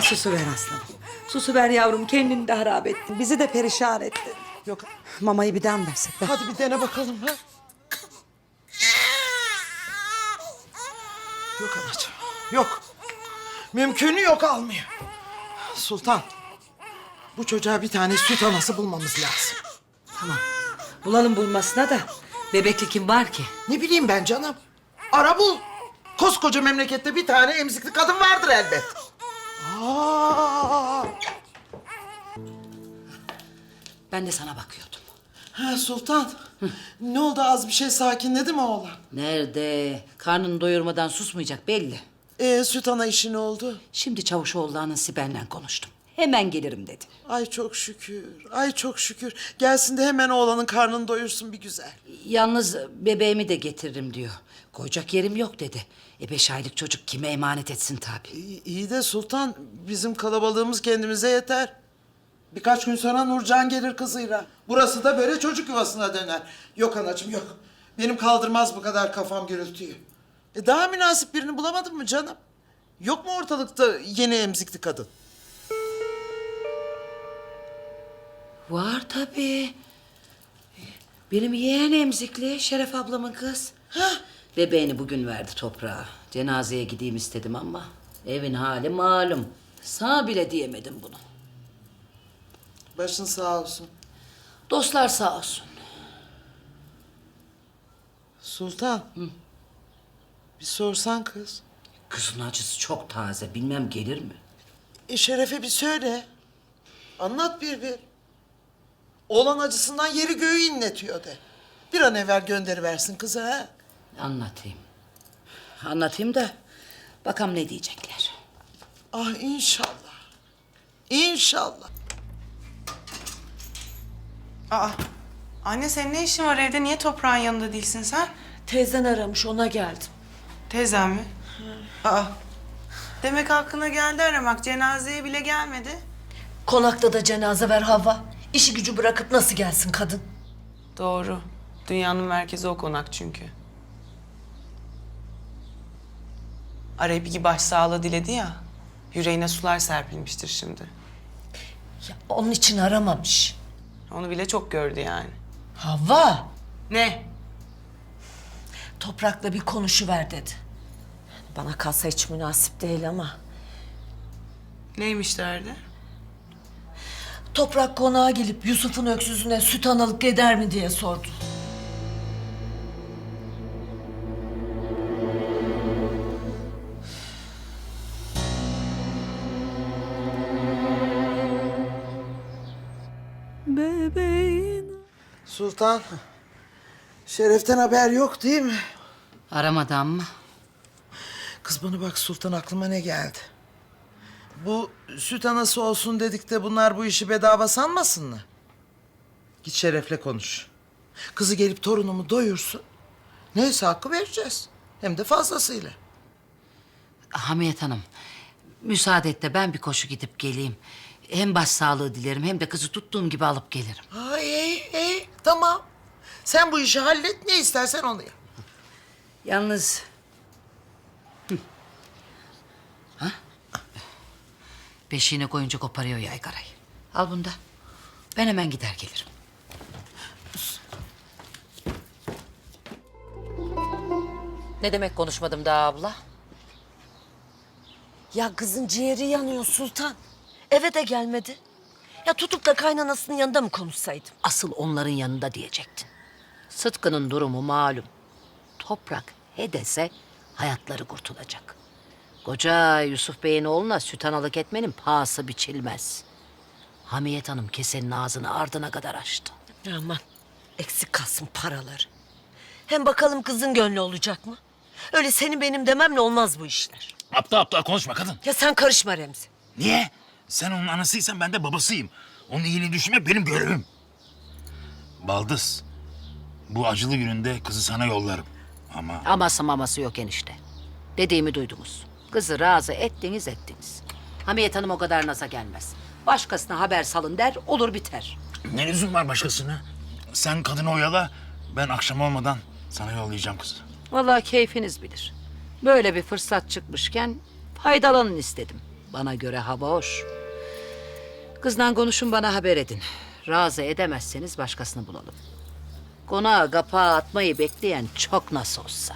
Ha, susu ver aslanım. Susu ver yavrum kendini de harap ettin. Bizi de perişan ettin. Yok. Mamayı bir daha mı versek be? Hadi bir dene bakalım ha. Yok anacığım. Yok. Mümkünü yok almıyor. Sultan. Bu çocuğa bir tane süt anası bulmamız lazım. Tamam. Bulalım bulmasına da bebekli kim var ki? Ne bileyim ben canım. Ara bul. Koskoca memlekette bir tane emzikli kadın vardır elbet. Aa! Ben de sana bakıyordum. Ha Sultan. ne oldu az bir şey sakinledi mi oğlan? Nerede? Karnını doyurmadan susmayacak belli. Ee, süt ana işi ne oldu? Şimdi Çavuşoğulları'nın Sibel'le konuştum. Hemen gelirim dedi. Ay çok şükür. Ay çok şükür. Gelsin de hemen oğlanın karnını doyursun bir güzel. Yalnız bebeğimi de getiririm diyor. Koyacak yerim yok dedi. E beş aylık çocuk kime emanet etsin tabii. İyi, iyi de Sultan bizim kalabalığımız kendimize yeter. Birkaç gün sonra Nurcan gelir kızıyla. Burası da böyle çocuk yuvasına döner. Yok anacığım yok. Benim kaldırmaz bu kadar kafam gürültüyü. E daha münasip birini bulamadın mı canım? Yok mu ortalıkta yeni emzikli kadın? Var tabii. Benim yeğen emzikli Şeref ablamın kız. Bebeğini bugün verdi toprağa. Cenazeye gideyim istedim ama evin hali malum. Sağ bile diyemedim bunu. Başın sağ olsun. Dostlar sağ olsun. Sultan. Bir sorsan kız. Kızın acısı çok taze. Bilmem gelir mi? E Şeref'e bir söyle. Anlat bir bir. Oğlan acısından yeri göğü inletiyor de. Bir an evvel gönderiversin kızı ha. Anlatayım. Anlatayım da bakalım ne diyecekler. Ah inşallah. İnşallah. Aa, anne senin ne işin var evde? Niye toprağın yanında değilsin sen? Teyzen aramış ona geldim. Teyzem mi? Aa, demek aklına geldi aramak. Cenazeye bile gelmedi. Konakta da cenaze ver hava. İşi gücü bırakıp nasıl gelsin kadın? Doğru. Dünyanın merkezi o konak çünkü. Arayıp iki başsağlığı diledi ya. Yüreğine sular serpilmiştir şimdi. Ya onun için aramamış. Onu bile çok gördü yani. Hava. Ne? Toprakla bir konuşuver dedi. Bana kalsa hiç münasip değil ama. Neymiş derdi? Toprak konağa gelip Yusuf'un öksüzüne süt analık eder mi diye sordu. Sultan. Şeref'ten haber yok değil mi? Aramadan mı? Kız bana bak Sultan aklıma ne geldi? Bu süt anası olsun dedik de bunlar bu işi bedava sanmasınlar. Git Şeref'le konuş. Kızı gelip torunumu doyursun. Neyse hakkı vereceğiz. Hem de fazlasıyla. Hamiyet Hanım, müsaade et de ben bir koşu gidip geleyim. Hem başsağlığı dilerim hem de kızı tuttuğum gibi alıp gelirim. Ay iyi iyi tamam. Sen bu işi hallet ne istersen onu yap. Yalnız... Hı. Ha? Beşiğine koyunca koparıyor yaygarayı. Al bunu da. Ben hemen gider gelirim. Ne demek konuşmadım daha abla? Ya kızın ciğeri yanıyor Sultan. Eve de gelmedi. Ya tutup da kaynanasının yanında mı konuşsaydım? Asıl onların yanında diyecektin. Sıtkı'nın durumu malum. Toprak he dese hayatları kurtulacak. Koca Yusuf Bey'in oğluna süt analık etmenin pahası biçilmez. Hamiyet Hanım kesenin ağzını ardına kadar açtı. Aman eksik kalsın paraları. Hem bakalım kızın gönlü olacak mı? Öyle senin benim dememle olmaz bu işler. Aptal aptal konuşma kadın. Ya sen karışma Remzi. Niye? Sen onun anasıysan ben de babasıyım. Onun iyiliğini düşünmek benim görevim. Baldız, bu acılı gününde kızı sana yollarım. Ama Aması maması yok enişte. Dediğimi duydunuz. Kızı razı ettiniz ettiniz. Hamiyet Hanım o kadar naza gelmez. Başkasına haber salın der olur biter. ne lüzum var başkasına? Sen kadını oyala, ben akşam olmadan sana yollayacağım kızı. Vallahi keyfiniz bilir. Böyle bir fırsat çıkmışken faydalanın istedim. Bana göre hava hoş. Kızdan konuşun bana haber edin. Razı edemezseniz başkasını bulalım. Konağa kapağı atmayı bekleyen çok nasıl olsa.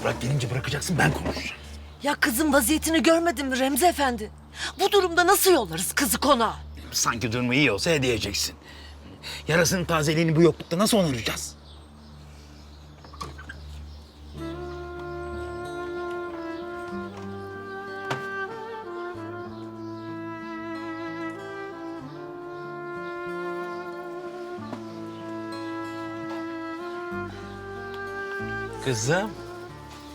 Toprak gelince bırakacaksın ben konuşacağım. Ya kızın vaziyetini görmedin mi Remzi Efendi? Bu durumda nasıl yollarız kızı konağa? Sanki durumu iyi olsa hediyeceksin. Yarasının tazeliğini bu yoklukta nasıl onaracağız? Kızım,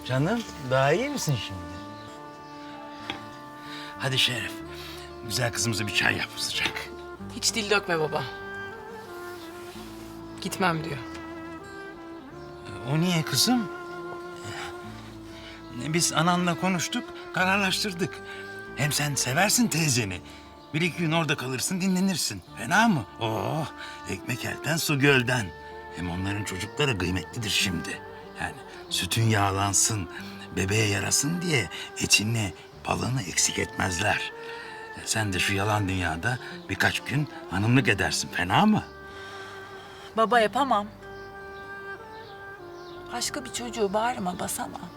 canım daha iyi misin şimdi? Hadi Şeref, güzel kızımıza bir çay yap sıcak. Hiç dil dökme baba. Gitmem diyor. O niye kızım? Biz ananla konuştuk, kararlaştırdık. Hem sen seversin teyzeni. Bir iki gün orada kalırsın, dinlenirsin. Fena mı? Oh, ekmek elden, su gölden. Hem onların çocukları kıymetlidir şimdi. Yani sütün yağlansın, bebeğe yarasın diye etini, balını eksik etmezler. Sen de şu yalan dünyada birkaç gün hanımlık edersin. Fena mı? Baba yapamam. Başka bir çocuğu bağrıma basamam.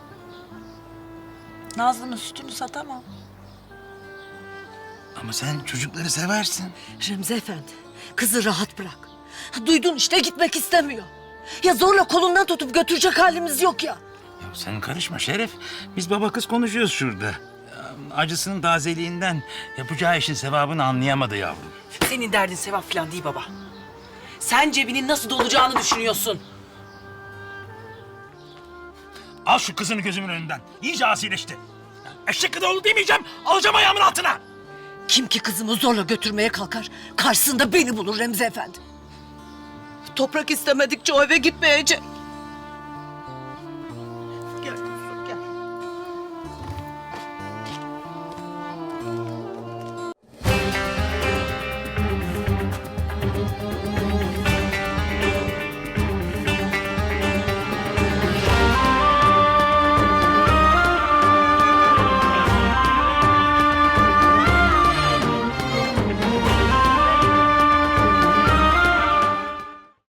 Nazlı'nın sütünü satamam. Ama sen çocukları seversin. Remzi Efendi, kızı rahat bırak. Duydun işte gitmek istemiyor. Ya zorla kolundan tutup götürecek halimiz yok ya. Ya sen karışma Şeref. Biz baba kız konuşuyoruz şurada. Acısının tazeliğinden yapacağı işin sevabını anlayamadı yavrum. Senin derdin sevap falan değil baba. Sen cebinin nasıl dolacağını düşünüyorsun. Al şu kızını gözümün önünden. İyice asileşti. Ya, Eşek kadar oldu demeyeceğim. Alacağım ayağımın altına. Kim ki kızımı zorla götürmeye kalkar, karşısında beni bulur Remzi Efendi. Toprak istemedikçe o eve gitmeyecek.